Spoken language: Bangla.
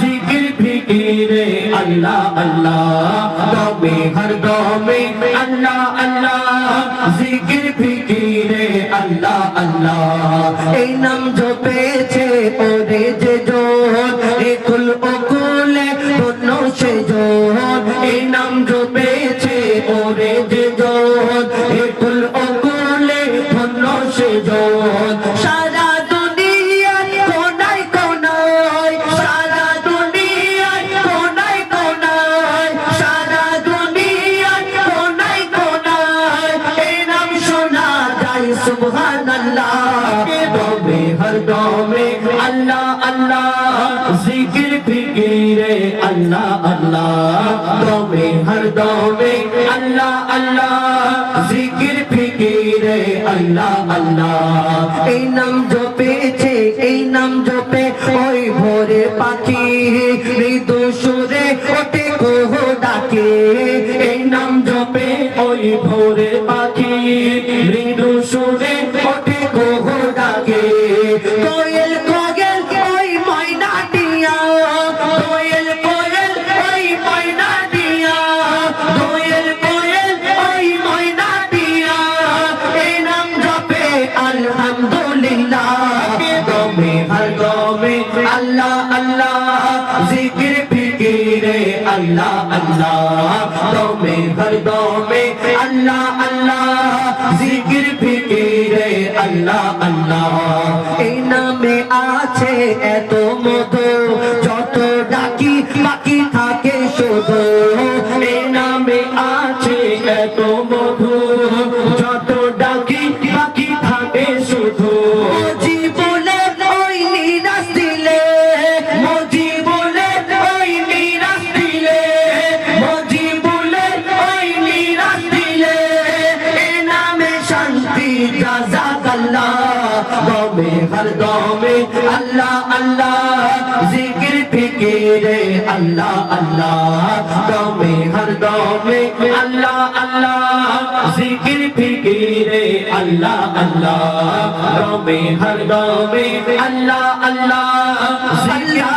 জিকির ফিকিরে আল্লাহ আল্লাহ। দমে, হর দমে, আল্লাহ আল্লাহ। জিকির ফিকিরে আল্লাহ আল্লাহ। এই নাম জপেছে ওরে যে জোর। একুল ওকুলে যায় সুবহানাল্লাহ দমে হর দমে আল্লাহ আল্লাহ। জিকির ফিকিরে আল্লাহ আল্লাহ। দমে হর দমে আল্লাহ আল্লাহ। জিকির ফিকিরে আল্লাহ আল্লাহ। এই নাম জপেছে এই নাম জপে ওই ভোরে পাখি। মৃদু সুরে ওঠে কোহ ডাকে। এই নাম জপে ওই ভোরে পাখি। আল্লাহ জিকির ফিকিরে আল্লাহ আল্লাহ দমে হর দমে আল্লাহ আল্লাহ জিকির ফিকিরে আল্লাহ আল্লাহ। শান্তি জাজাক আল্লাহ। দমে হর দমে আল্লাহ আল্লাহ। জিকির ফিকিরে আল্লাহ আল্লাহ। দমে হর দমে আল্লাহ আল্লাহ। জিকির ফিকিরে আল্লাহ আল্লাহ। দমে হর দমে আল্লাহ আল্লাহ। জিকির ফিকিরে